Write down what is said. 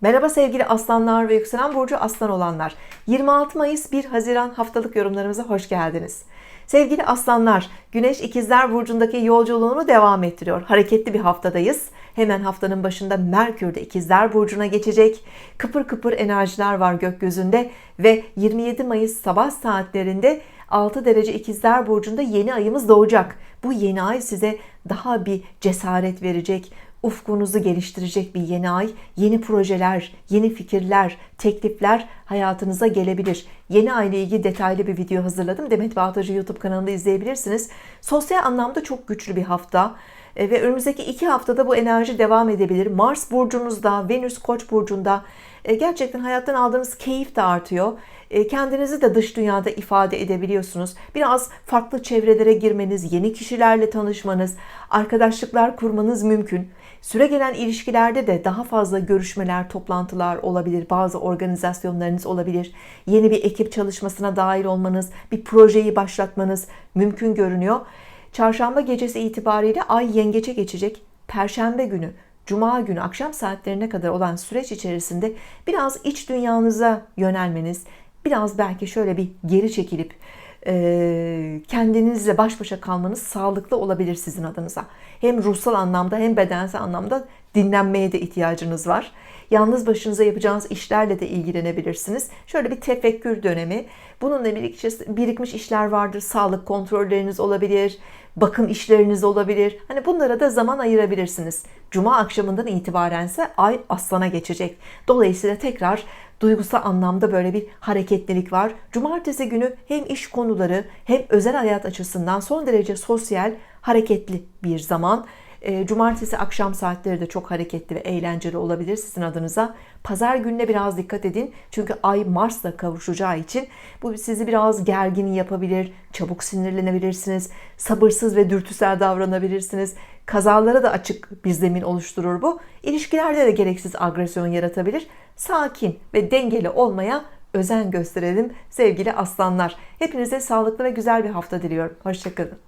Merhaba sevgili aslanlar ve yükselen burcu aslan olanlar. 26 Mayıs 1 Haziran haftalık yorumlarımıza hoş geldiniz. Sevgili aslanlar, Güneş İkizler Burcu'ndaki yolculuğunu devam ettiriyor. Hareketli bir haftadayız. Hemen haftanın başında Merkür de İkizler Burcu'na geçecek. Kıpır kıpır enerjiler var gökyüzünde ve 27 Mayıs sabah saatlerinde 6 derece İkizler Burcu'nda yeni ayımız doğacak. Bu yeni ay size daha bir cesaret verecek, ufkunuzu geliştirecek bir yeni ay, yeni projeler, yeni fikirler, teklifler hayatınıza gelebilir. Yeni ay ile ilgili detaylı bir video hazırladım. Demet Bağtacı YouTube kanalında izleyebilirsiniz. Sosyal anlamda çok güçlü bir hafta ve önümüzdeki iki haftada bu enerji devam edebilir. Mars burcunuzda, Venüs Koç burcunda e, gerçekten hayattan aldığınız keyif de artıyor. E, Kendinizi de dış dünyada ifade edebiliyorsunuz. Biraz farklı çevrelere girmeniz, yeni kişilerle tanışmanız, arkadaşlıklar kurmanız mümkün. Süre gelen ilişkilerde de daha fazla görüşmeler, toplantılar olabilir. Bazı organizasyonlarınız olabilir. Yeni bir ekip çalışmasına dahil olmanız, bir projeyi başlatmanız mümkün görünüyor. Çarşamba gecesi itibariyle ay yengeçe geçecek. Perşembe günü Cuma günü akşam saatlerine kadar olan süreç içerisinde biraz iç dünyanıza yönelmeniz, biraz belki şöyle bir geri çekilip kendinizle baş başa kalmanız sağlıklı olabilir sizin adınıza. Hem ruhsal anlamda hem bedensel anlamda dinlenmeye de ihtiyacınız var. Yalnız başınıza yapacağınız işlerle de ilgilenebilirsiniz. Şöyle bir tefekkür dönemi. Bununla birlikte birikmiş işler vardır. Sağlık kontrolleriniz olabilir, bakım işleriniz olabilir. Hani bunlara da zaman ayırabilirsiniz. Cuma akşamından itibarense ay aslana geçecek. Dolayısıyla tekrar duygusal anlamda böyle bir hareketlilik var. Cumartesi günü hem iş konuları hem özel hayat açısından son derece sosyal, hareketli bir zaman. E, Cumartesi akşam saatleri de çok hareketli ve eğlenceli olabilir sizin adınıza. Pazar gününe biraz dikkat edin. Çünkü Ay Mars'la kavuşacağı için bu sizi biraz gergin yapabilir. Çabuk sinirlenebilirsiniz. Sabırsız ve dürtüsel davranabilirsiniz. Kazalara da açık bir zemin oluşturur bu. İlişkilerde de gereksiz agresyon yaratabilir. Sakin ve dengeli olmaya özen gösterelim sevgili aslanlar. Hepinize sağlıklı ve güzel bir hafta diliyorum. Hoşçakalın.